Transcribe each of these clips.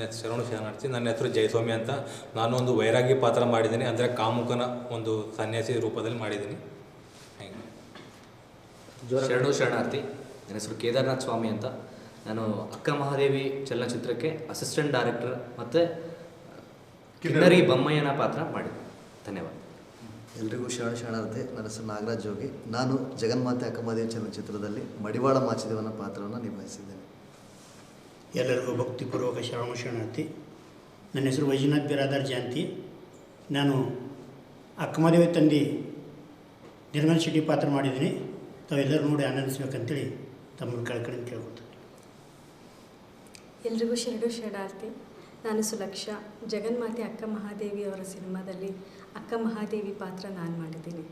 ನನ್ನ ಹೆಸರು ಶರಣು ಶರಣಾರ್ಥಿ ನನ್ನ ಹೆಸರು ಜಯಸ್ವಾಮಿ ಅಂತ. ನಾನು ಒಂದು ವೈರಾಗ್ಯ ಪಾತ್ರ ಮಾಡಿದ್ದೀನಿ ಅಂದರೆ ಕಾಮುಕನ ಒಂದು ಸನ್ಯಾಸಿ ರೂಪದಲ್ಲಿ ಮಾಡಿದ್ದೀನಿ. ಥ್ಯಾಂಕ್ ಯು ಶರಣು ಶರಣಾರ್ಥಿ ನನ್ನ ಹೆಸರು ಕೇದಾರ್ನಾಥ್ ಸ್ವಾಮಿ ಅಂತ. ನಾನು ಅಕ್ಕ ಮಹಾದೇವಿ ಚಲನಚಿತ್ರಕ್ಕೆ ಅಸಿಸ್ಟೆಂಟ್ ಡೈರೆಕ್ಟರ್ ಮತ್ತು ಕಿನ್ನರಿ ಬೊಮ್ಮಯ್ಯನ ಪಾತ್ರ ಮಾಡಿದ್ದೆ. ಧನ್ಯವಾದ. ಎಲ್ರಿಗೂ ಶರಣ ಶರಣಾರ್ಥಿ ನನ್ನ ಹೆಸರು ನಾಗರಾಜ್ ಜೋಗಿ. ನಾನು ಜಗನ್ಮಾತೆ ಅಕ್ಕಮಹಾದೇವಿ ಚಲನಚಿತ್ರದಲ್ಲಿ ಮಡಿವಾಳ ಮಾಚಿದೇವನ ಪಾತ್ರವನ್ನು ನಿಭಾಯಿಸಿದ್ದೇನೆ. ಎಲ್ಲರಿಗೂ ಭಕ್ತಿಪೂರ್ವಕ ಶರಣು ಶರಣಾರ್ಥಿ ನನ್ನ ಹೆಸರು ವೈಜನಾಥ್ ಬಿರಾದರ್ ಜಯಂತಿ. ನಾನು ಅಕ್ಕಮದೇವಿ ತಂದೆ ನಿರ್ಮಲ್ ಶೆಟ್ಟಿ ಪಾತ್ರ ಮಾಡಿದ್ದೀನಿ. ತಾವೆಲ್ಲರೂ ನೋಡಿ ಆನಂದಿಸ್ಬೇಕಂತೇಳಿ ತಮ್ಮನ್ನು ಕಳ್ಕಳಿ ಕೇಳ್ಬೋದು ಎಲ್ರಿಗೂ ಶರಣು ಶರಣಾರ್ಥಿ ನಾನು ಸುಲಕ್ಷ. ಜಗನ್ಮಾತೆ ಅಕ್ಕ ಮಹಾದೇವಿ ಅವರ ಸಿನಿಮಾದಲ್ಲಿ ಅಕ್ಕ ಮಹಾದೇವಿ ಪಾತ್ರ ನಾನು ಮಾಡಿದ್ದೀನಿ.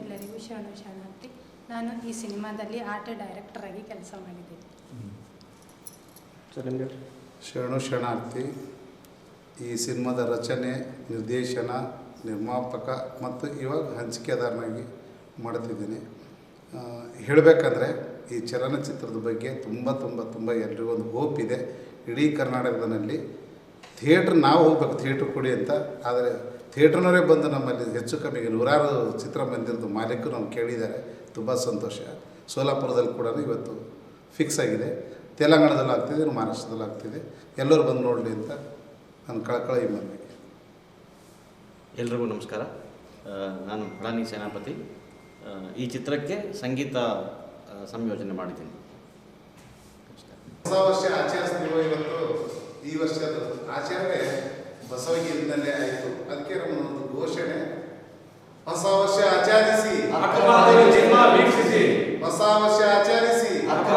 ಎಲ್ಲರಿಗೂ ಶರಣು ಶರಣಾರ್ಥಿ ನಾನು ಈ ಸಿನಿಮಾದಲ್ಲಿ ಆರ್ಟ್ ಡೈರೆಕ್ಟರ್ ಆಗಿ ಕೆಲಸ ಮಾಡಿದ್ದೀನಿ. ಶರಣು ಶರಣಾರ್ಥಿ ಈ ಸಿನಿಮಾದ ರಚನೆ ನಿರ್ದೇಶನ ನಿರ್ಮಾಪಕ ಮತ್ತು ಇವಾಗ ಹಂಚಿಕೆದಾರನಾಗಿ ಮಾಡುತ್ತಿದ್ದೀನಿ ಹೇಳಬೇಕಂದ್ರೆ ಈ ಚಲನಚಿತ್ರದ ಬಗ್ಗೆ ತುಂಬ ತುಂಬ ತುಂಬ ಎಲ್ರಿಗೂ ಒಂದು ಹೋಪ್ ಇದೆ. ಇಡೀ ಕರ್ನಾಟಕದಲ್ಲಿ ಥಿಯೇಟ್ರ್ ನಾವು ಹೋಗ್ಬೇಕು ಥಿಯೇಟ್ರ್ ಕೊಡಿ ಅಂತ. ಆದರೆ ಥಿಯೇಟ್ರ್ನವರೇ ಬಂದು ನಮ್ಮಲ್ಲಿ ಹೆಚ್ಚು ಕಮ್ಮಿಗೆ ನೂರಾರು ಚಿತ್ರಮಂದಿರದ ಮಾಲೀಕರು ನಾವು ಕೇಳಿದ್ದಾರೆ. ತುಂಬ ಸಂತೋಷ. ಸೋಲಾಪುರದಲ್ಲಿ ಕೂಡ ಇವತ್ತು ಫಿಕ್ಸ್ ಆಗಿದೆ. ತೆಲಂಗಾಣದಲ್ಲಿ ಆಗ್ತಿದೆ ಮಹಾರಾಷ್ಟ್ರದಲ್ಲಿ ಆಗ್ತಿದೆ. ಎಲ್ಲರೂ ಬಂದು ನೋಡಲಿ ಅಂತ ನಾನು ಕಳಕಳ ಈ ಮನವಿ ಎಲ್ರಿಗೂ ನಮಸ್ಕಾರ. ನಾನು ಪ್ರಾಣಿ ಸೇನಾಪತಿ. ಈ ಚಿತ್ರಕ್ಕೆ ಸಂಗೀತ ಸಂಯೋಜನೆ ಮಾಡಿದ್ದೀನಿ. ಹೊಸ ವರ್ಷ ಆಚರಿಸ್ತೀವೋ ಇವತ್ತು ಈ ವರ್ಷದ ಆಚರಣೆ ಬಸವಗಿರಿನಲ್ಲೇ ಆಯಿತು ಅದಕ್ಕೆ ನಮ್ಮ ಒಂದು ಘೋಷಣೆ ಹೊಸ ವರ್ಷ ಆಚರಿಸಿ ಹೊಸ ವರ್ಷ ಆಚರಿಸಿ ಅಕ್ಕ